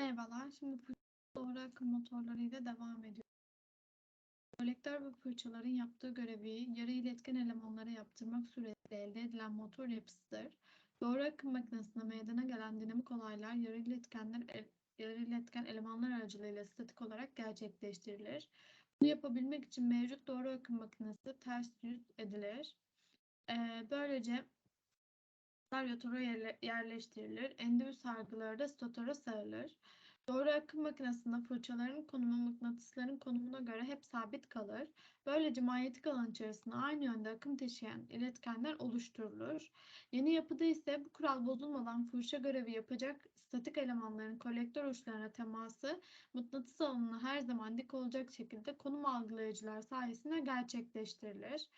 Merhabalar. Şimdi doğru akım motorları ile devam ediyoruz. Kolektör ve fırçaların yaptığı görevi yarı iletken elemanlara yaptırmak suretiyle elde edilen motor yapısıdır. Doğru akım makinesinde meydana gelen dinamik olaylar yarı iletkenler el- yarı iletken elemanlar aracılığıyla statik olarak gerçekleştirilir. Bunu yapabilmek için mevcut doğru akım makinesi ters yüz edilir. Ee, böylece yerle- yerleştirilir. Endüvi sargıları da statora sarılır. Doğru akım makinesinde fırçaların konumu mıknatısların konumuna göre hep sabit kalır. Böylece manyetik alan içerisinde aynı yönde akım taşıyan iletkenler oluşturulur. Yeni yapıda ise bu kural bozulmadan fırça görevi yapacak statik elemanların kolektör uçlarına teması mıknatıs alanına her zaman dik olacak şekilde konum algılayıcılar sayesinde gerçekleştirilir.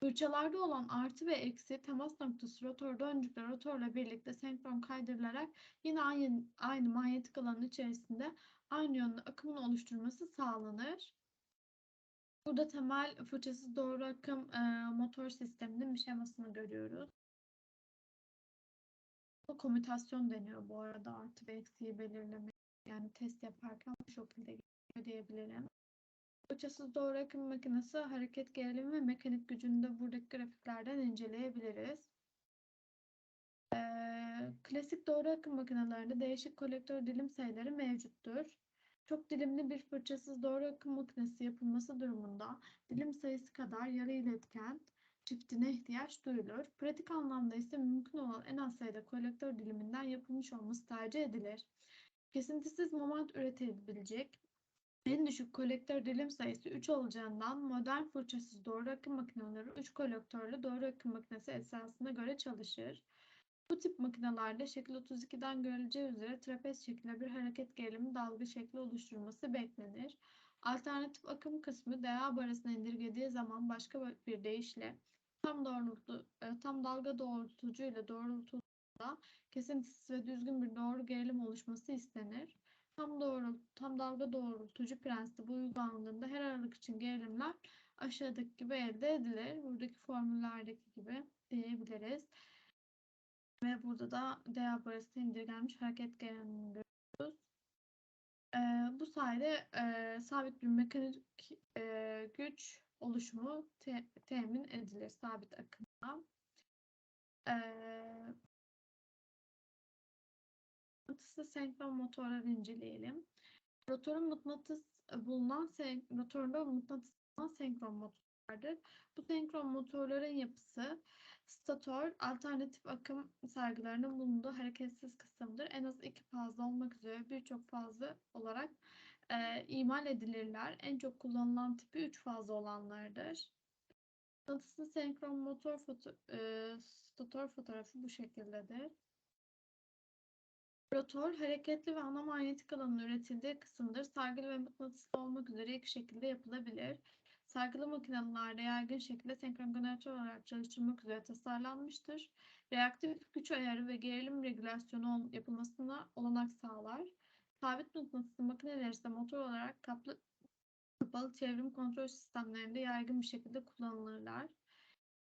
Fırçalarda olan artı ve eksi temas noktası rotor döncükle rotorla birlikte senkron kaydırılarak yine aynı, aynı manyetik alanın içerisinde aynı yönde akımın oluşturması sağlanır. Burada temel fırçasız doğru akım e, motor sisteminin bir şemasını görüyoruz. Bu komütasyon deniyor bu arada artı ve eksiği belirleme. Yani test yaparken bu şekilde diyebilirim. Fırçasız doğru akım makinesi hareket gerilimi ve mekanik gücünü de buradaki grafiklerden inceleyebiliriz. Ee, klasik doğru akım makinelerinde değişik kolektör dilim sayıları mevcuttur. Çok dilimli bir fırçasız doğru akım makinesi yapılması durumunda dilim sayısı kadar yarı iletken çiftine ihtiyaç duyulur. Pratik anlamda ise mümkün olan en az sayıda kolektör diliminden yapılmış olması tercih edilir. Kesintisiz moment üretilebilecek en düşük kolektör dilim sayısı 3 olacağından modern fırçasız doğru akım makineleri 3 kolektörlü doğru akım makinesi esasına göre çalışır. Bu tip makinelerde şekil 32'den görüleceği üzere trapez şeklinde bir hareket gerilimi dalga şekli oluşturması beklenir. Alternatif akım kısmı DA barasına indirgediği zaman başka bir deyişle tam doğrultu, e, tam dalga doğrultucu ile doğrultuda kesintisiz ve düzgün bir doğru gerilim oluşması istenir. Tam doğru, tam dalga doğrultucu prensibi uygulandığında her aralık için gerilimler aşağıdaki gibi elde edilir. Buradaki formüllerdeki gibi diyebiliriz. Ve burada da DA barası indirgenmiş hareket gerilimini görüyoruz. Ee, bu sayede e, sabit bir mekanik e, güç oluşumu te- temin edilir sabit akımda. Ee, mıknatıslı senkron motorları inceleyelim. Rotorun mıknatıs bulunan rotorunda mıknatıs bulunan senkron motorlardır. Bu senkron motorların yapısı stator alternatif akım sargılarının bulunduğu hareketsiz kısımdır. En az iki fazla olmak üzere birçok fazla olarak e, imal edilirler. En çok kullanılan tipi 3 fazla olanlardır. Mıknatıslı senkron motor foto, e, stator fotoğrafı bu şekildedir. Rotor hareketli ve ana manyetik alanın üretildiği kısımdır. Sargılı ve mıknatıslı olmak üzere iki şekilde yapılabilir. Sargılı makinelerde yaygın şekilde senkron jeneratör olarak çalıştırmak üzere tasarlanmıştır. Reaktif güç ayarı ve gerilim regülasyonu yapılmasına olanak sağlar. Sabit mıknatıslı makineler ise motor olarak kaplı, kapalı çevrim kontrol sistemlerinde yaygın bir şekilde kullanılırlar.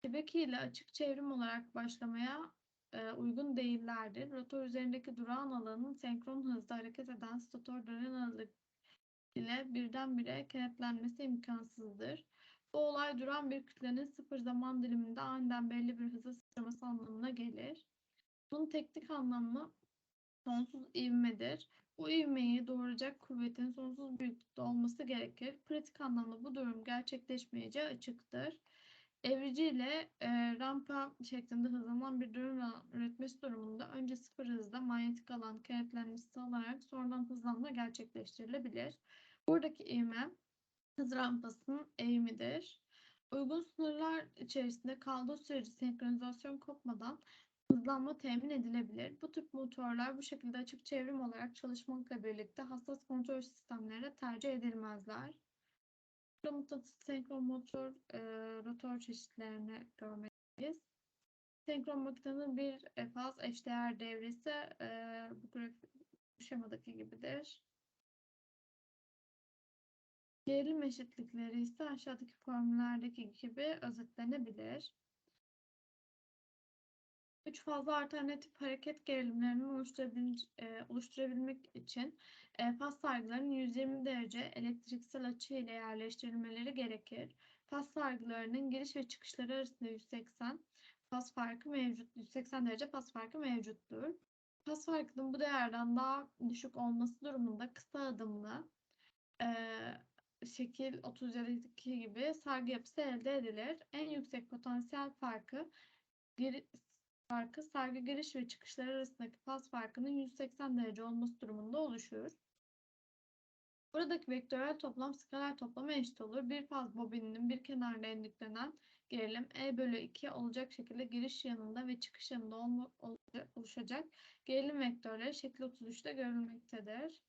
Şebeke ile açık çevrim olarak başlamaya e, uygun değillerdir. Rotor üzerindeki durağan alanın senkron hızda hareket eden stator dönen aralık ile birdenbire kenetlenmesi imkansızdır. Bu olay duran bir kütlenin sıfır zaman diliminde aniden belli bir hıza sıçraması anlamına gelir. Bunun teknik anlamı sonsuz ivmedir. Bu ivmeyi doğuracak kuvvetin sonsuz büyüklükte olması gerekir. Pratik anlamda bu durum gerçekleşmeyeceği açıktır. Evrici ile e, rampa şeklinde hızlanan bir durum üretmesi durumunda önce sıfır hızda manyetik alan kenetlenmesi sağlanarak sonradan hızlanma gerçekleştirilebilir. Buradaki ivme hız rampasının eğimidir. Uygun sınırlar içerisinde kaldığı sürece senkronizasyon kopmadan hızlanma temin edilebilir. Bu tip motorlar bu şekilde açık çevrim olarak çalışmakla birlikte hassas kontrol sistemlerine tercih edilmezler. Burada mıknatıs senkron motor e, rotor çeşitlerini görmekteyiz. Senkron makinenin bir e, faz eşdeğer devresi e, bu grafik bu şemadaki gibidir. Gerilim eşitlikleri ise aşağıdaki formüllerdeki gibi özetlenebilir. Üç fazla alternatif hareket gerilimlerini oluşturabil, e, oluşturabilmek için e, faz sargılarının 120 derece elektriksel açı ile yerleştirilmeleri gerekir. Faz sargılarının giriş ve çıkışları arasında 180 faz farkı mevcut, 180 derece faz farkı mevcuttur. Faz farkının bu değerden daha düşük olması durumunda kısa adımlı e, şekil 32 gibi sargı yapısı elde edilir. En yüksek potansiyel farkı geri, farkı sargı giriş ve çıkışlar arasındaki faz farkının 180 derece olması durumunda oluşur. Buradaki vektörel toplam skaler toplama eşit olur. Bir faz bobininin bir kenarına endiklenen gerilim E bölü 2 olacak şekilde giriş yanında ve çıkış yanında oluşacak gerilim vektörleri şekil 33'te görülmektedir.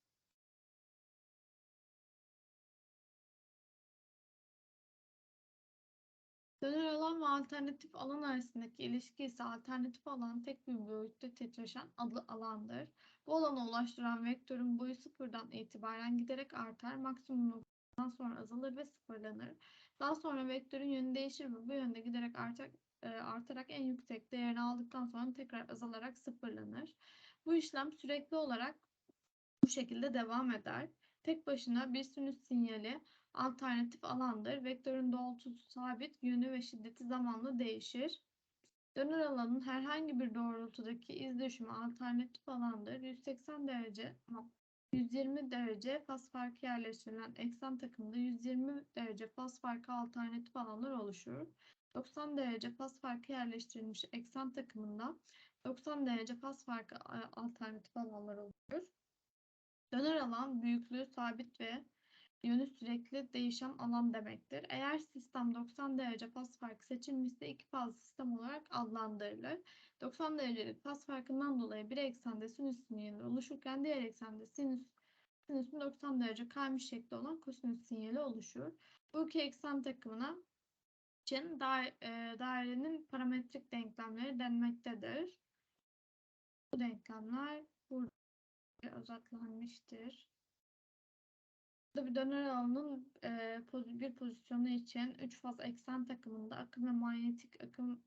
Döner alan ve alternatif alan arasındaki ilişki ise alternatif alan tek bir boyutta titreşen adlı alandır. Bu alana ulaştıran vektörün boyu sıfırdan itibaren giderek artar, maksimum noktadan sonra azalır ve sıfırlanır. Daha sonra vektörün yönü değişir ve bu yönde giderek artar, e, artarak en yüksek değerini aldıktan sonra tekrar azalarak sıfırlanır. Bu işlem sürekli olarak bu şekilde devam eder. Tek başına bir sinüs sinyali alternatif alandır. Vektörün doğrultusu sabit, yönü ve şiddeti zamanla değişir. Döner alanın herhangi bir doğrultudaki iz düşümü alternatif alandır. 180 derece 120 derece faz farkı yerleştirilen eksen takımında 120 derece faz farkı alternatif alanlar oluşur. 90 derece faz farkı yerleştirilmiş eksen takımında 90 derece faz farkı e, alternatif alanlar oluşur. Döner alan büyüklüğü sabit ve yönü sürekli değişen alan demektir. Eğer sistem 90 derece faz farkı seçilmişse iki fazlı sistem olarak adlandırılır. 90 derecelik faz farkından dolayı bir eksende sinüs sinyali oluşurken diğer eksende sinüs sinüsün 90 derece kaymış şekli olan kosinüs sinyali oluşur. Bu iki eksen takımına için dairenin parametrik denklemleri denmektedir. Bu denklemler burada özetlenmiştir. Burada bir döner alanının e, bir pozisyonu için 3 faz eksen takımında akım ve manyetik akım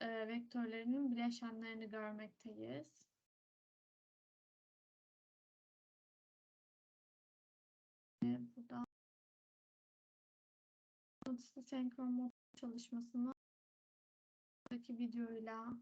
e, vektörlerinin bileşenlerini görmekteyiz. E, burada senkron çalışmasını videoyla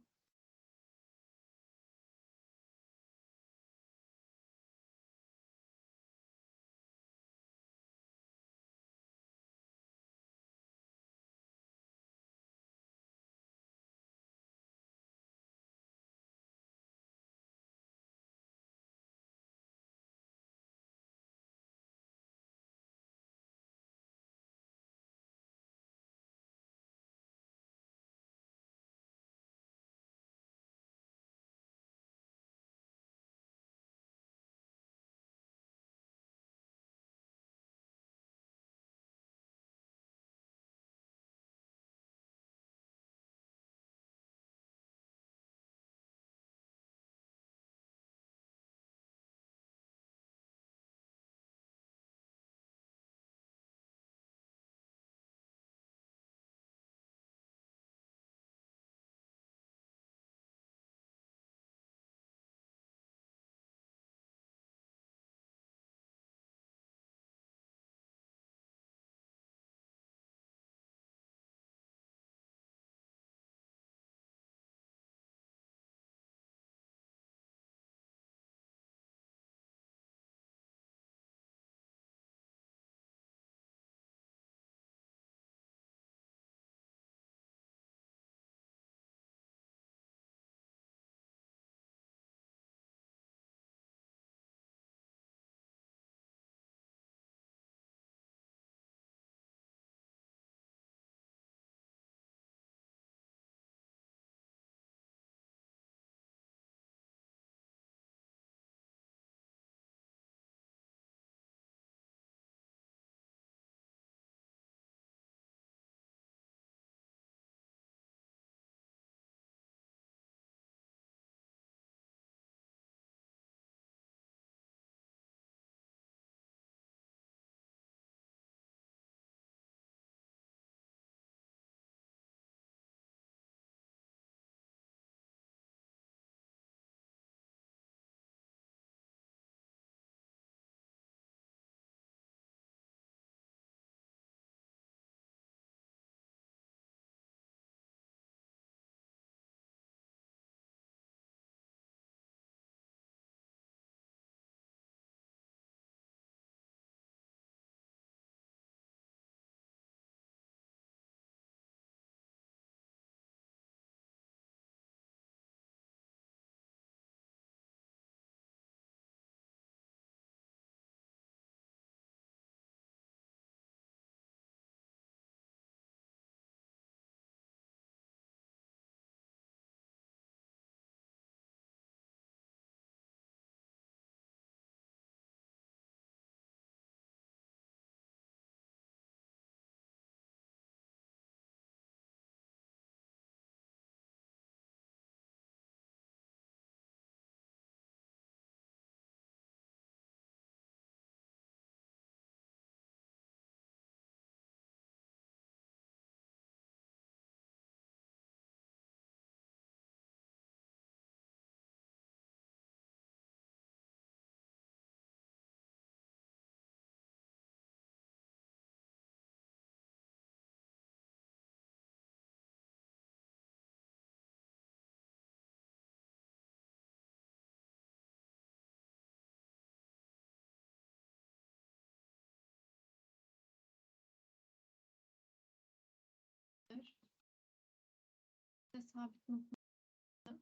sabit nokta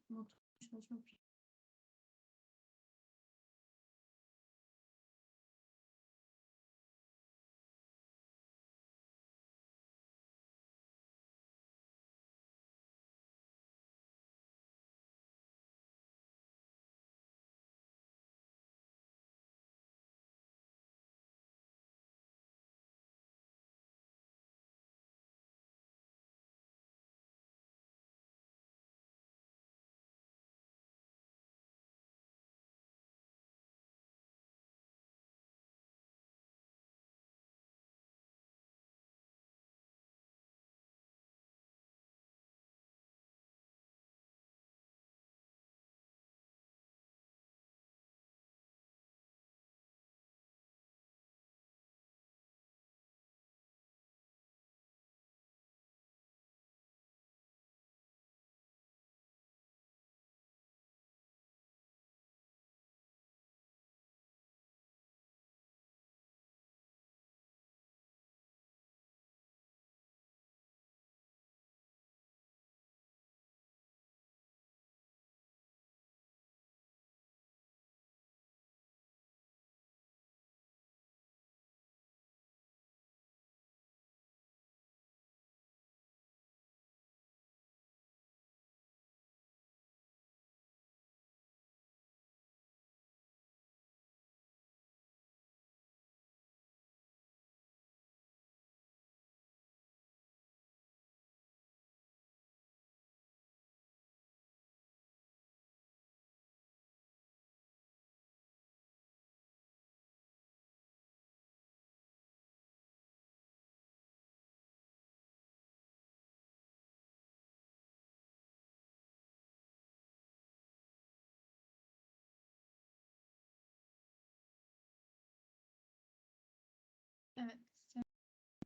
motor çalışma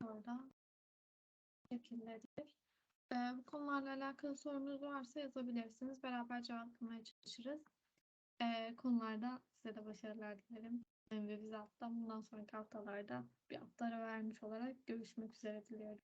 orada şekildedir. Ee, bu konularla alakalı sorunuz varsa yazabilirsiniz. Beraber cevaplamaya çalışırız. Ee, konularda size de başarılar dilerim. Ve biz alttan bundan sonraki haftalarda bir hafta vermiş olarak görüşmek üzere diliyorum.